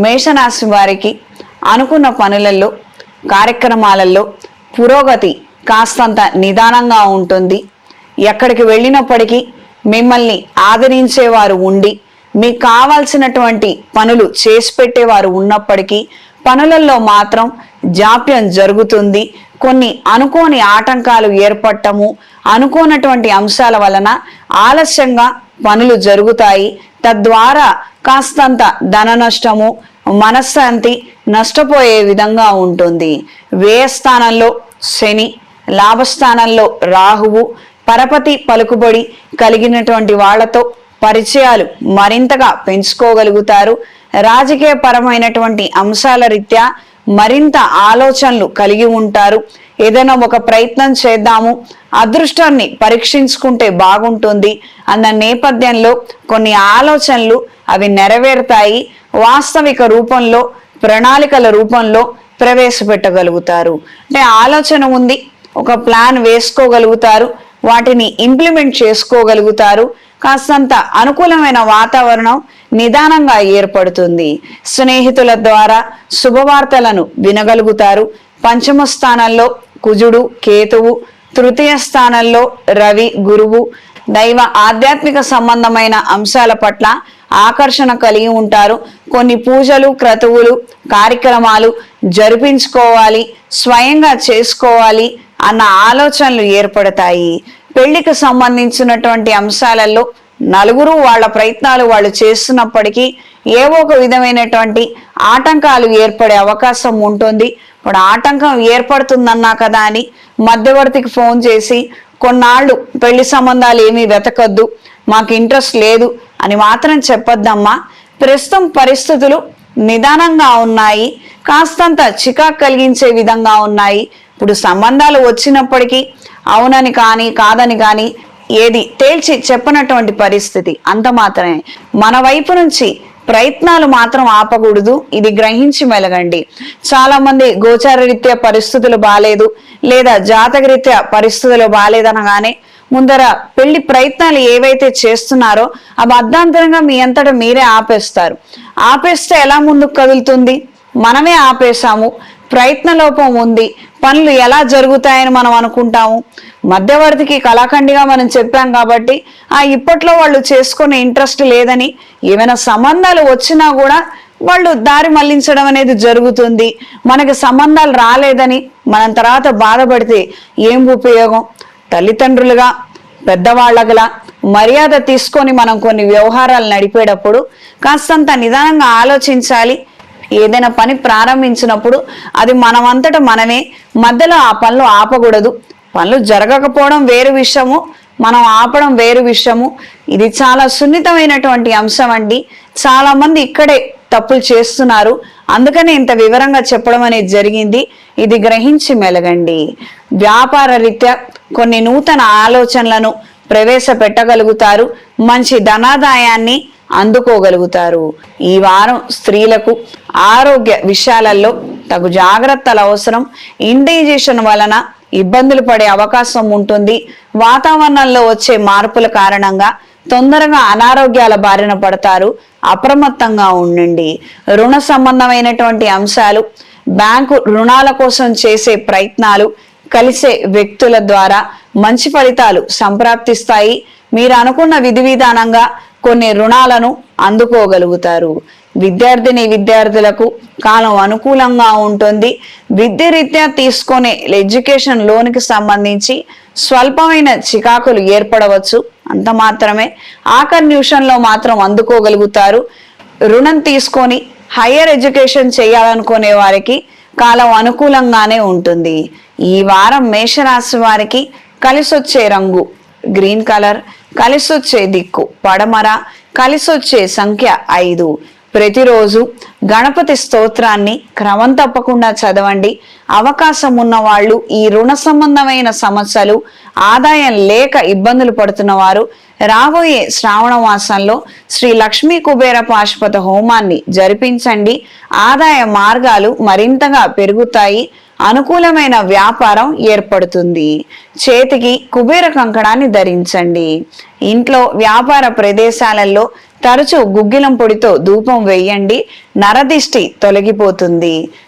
మేషరాశి వారికి అనుకున్న పనులలో కార్యక్రమాలలో పురోగతి కాస్తంత నిదానంగా ఉంటుంది. ఎక్కడికి వెళ్ళినప్పటికీ మిమ్మల్ని ఆదరించేవారు ఉండి మీకు కావాల్సినటువంటి పనులు చేసి పెట్టేవారు ఉన్నప్పటికీ పనులలో మాత్రం జాప్యం జరుగుతుంది. కొన్ని అనుకోని ఆటంకాలు ఏర్పడటము అనుకోనటువంటి అంశాల వలన ఆలస్యంగా పనులు జరుగుతాయి. తద్వారా కాస్తంత ధన నష్టము మనశ్శాంతి నష్టపోయే విధంగా ఉంటుంది. వ్యయస్థానంలో శని లాభస్థానంలో రాహువు పరపతి పలుకుబడి కలిగినటువంటి వాళ్ళతో పరిచయాలు మరింతగా పెంచుకోగలుగుతారు. రాజకీయ పరమైనటువంటి అంశాల రీత్యా మరింత ఆలోచనలు కలిగి ఉంటారు. ఏదైనా ఒక ప్రయత్నం చేద్దాము. అదృష్టాన్ని పరీక్షించుకుంటే బాగుంటుంది. అన్న నేపథ్యంలో కొన్ని ఆలోచనలు అవి నెరవేరుతాయి. వాస్తవిక రూపంలో ప్రణాళికల రూపంలో ప్రవేశపెట్టగలుగుతారు. అంటే ఆలోచన ఉంది. ఒక ప్లాన్ వేసుకోగలుగుతారు. వాటిని ఇంప్లిమెంట్ చేసుకోగలుగుతారు. కాస్తంత అనుకూలమైన వాతావరణం నిదానంగా ఏర్పడుతుంది. స్నేహితుల ద్వారా శుభవార్తలను వినగలుగుతారు. పంచమ స్థానంలో కుజుడు కేతువు తృతీయ స్థానంలో రవి గురువు దైవ ఆధ్యాత్మిక సంబంధమైన అంశాల పట్ల ఆకర్షణ కలిగి ఉంటారు. కొన్ని పూజలు క్రతువులు కార్యక్రమాలు జరిపించుకోవాలి స్వయంగా చేసుకోవాలి అన్న ఆలోచనలు ఏర్పడతాయి. పెళ్ళికి సంబంధించినటువంటి అంశాలలో నలుగురు వాళ్ళ ప్రయత్నాలు వాళ్ళు చేస్తున్నప్పటికీ ఏవో ఒక విధమైనటువంటి ఆటంకాలు ఏర్పడే అవకాశం ఉంటుంది. ఇప్పుడు ఆటంకం ఏర్పడుతుందన్నా కదా అని మధ్యవర్తికి ఫోన్ చేసి కొన్నాళ్ళు పెళ్ళి సంబంధాలు ఏమీ వెతకద్దు మాకు ఇంట్రెస్ట్ లేదు అని మాత్రం చెప్పొద్దమ్మా. ప్రస్తుతం పరిస్థితులు నిదానంగా ఉన్నాయి. కాస్తంత చికాకు కలిగించే విధంగా ఉన్నాయి. ఇప్పుడు సంబంధాలు వచ్చినప్పటికీ అవునని కానీ కాదని కానీ ఏది తేల్చి చెప్పనటువంటి పరిస్థితి. అంత మాత్రమే. మన వైపు నుంచి ప్రయత్నాలు మాత్రం ఆపకూడదు. ఇది గ్రహించి మెలగండి. చాలా మంది గోచార రీత్యా పరిస్థితులు బాగాలేదు లేదా జాతక రీత్యా పరిస్థితులు బాగాలేదనగానే ముందర పెళ్ళి ప్రయత్నాలు ఏవైతే చేస్తున్నారో అవి అర్ధాంతరంగా మీ అంతటా మీరే ఆపేస్తారు. ఆపేస్తే ఎలా ముందుకు కదులుతుంది? మనమే ఆపేశాము. ప్రయత్న లోపం ఉంది. పనులు ఎలా జరుగుతాయని మనం అనుకుంటాము. మధ్యవర్తికి కళాఖండిగా మనం చెప్పాం కాబట్టి ఆ ఇప్పట్లో వాళ్ళు చేసుకునే ఇంట్రెస్ట్ లేదని ఏమైనా సంబంధాలు వచ్చినా కూడా వాళ్ళు దారి మళ్ళించడం అనేది జరుగుతుంది. మనకి సంబంధాలు రాలేదని మనం తర్వాత బాధపడితే ఏం ఉపయోగం? తల్లిదండ్రులుగా పెద్దవాళ్ళగలా మర్యాద తీసుకొని మనం కొన్ని వ్యవహారాలు నడిపేటప్పుడు కాస్తంత నిదానంగా ఆలోచించాలి. ఏదైనా పని ప్రారంభించినప్పుడు అది మనమంతట మనమే. మధ్యలో ఆ పనులు ఆపకూడదు. పనులు జరగకపోవడం వేరు విషయము. మనం ఆపడం వేరు విషయము. ఇది చాలా సున్నితమైనటువంటి అంశం అండి. చాలా మంది ఇక్కడే తప్పులు చేస్తున్నారు. అందుకనే ఇంత వివరంగా చెప్పడం అనేది జరిగింది. ఇది గ్రహించి మెలగండి. వ్యాపార రీత్యా కొన్ని నూతన ఆలోచనలను ప్రవేశపెట్టగలుగుతారు. మంచి ధనాదాయాన్ని అందుకోగలుగుతారు. ఈ వారం స్త్రీలకు ఆరోగ్య విషయాలలో తగు జాగ్రత్తల అవసరం. ఇండైజేషన్ వలన ఇబ్బందులు పడే అవకాశం ఉంటుంది. వాతావరణంలో వచ్చే మార్పుల కారణంగా తొందరగా అనారోగ్యాల బారిన పడతారు. అప్రమత్తంగా ఉండండి. రుణ సంబంధమైనటువంటి అంశాలు బ్యాంకు రుణాల కోసం చేసే ప్రయత్నాలు కలిసే వ్యక్తుల ద్వారా మంచి ఫలితాలు సంప్రాప్తిస్తాయి. మీరు అనుకున్న విధి విధానంగా కొన్ని రుణాలను అందుకోగలుగుతారు. విద్యార్థిని విద్యార్థులకు కాలం అనుకూలంగా ఉంటుంది. విద్య రీత్యా తీసుకునే ఎడ్యుకేషన్ లోన్కి సంబంధించి స్వల్పమైన చికాకులు ఏర్పడవచ్చు. అంత మాత్రమే. ఆఖరి నిమిషంలో మాత్రం అందుకోగలుగుతారు. రుణం తీసుకొని హయ్యర్ ఎడ్యుకేషన్ చేయాలనుకునే వారికి కాలం అనుకూలంగానే ఉంటుంది. ఈ వారం మేషరాశి వారికి కలిసొచ్చే రంగు గ్రీన్ కలర్ కలిసొచ్చే దిక్కు పడమర కలిసొచ్చే సంఖ్య ఐదు. ప్రతిరోజు గణపతి స్తోత్రాన్ని క్రమం తప్పకుండా చదవండి. అవకాశం ఉన్న వాళ్ళు ఈ రుణ సంబంధమైన సమస్యలు ఆదాయం లేక ఇబ్బందులు పడుతున్న వారు రాబోయే శ్రావణ మాసంలో శ్రీ లక్ష్మీ కుబేర పాశుపత హోమాన్ని జరిపించండి. ఆదాయ మార్గాలు మరింతగా పెరుగుతాయి. అనుకూలమైన వ్యాపారం ఏర్పడుతుంది. చేతికి కుబేర కంకణాన్ని ధరించండి. ఇంట్లో వ్యాపార ప్రదేశాలలో తరచూ గుగ్గిలం పొడితో ధూపం వేయండి. నరదిష్టి తొలగిపోతుంది.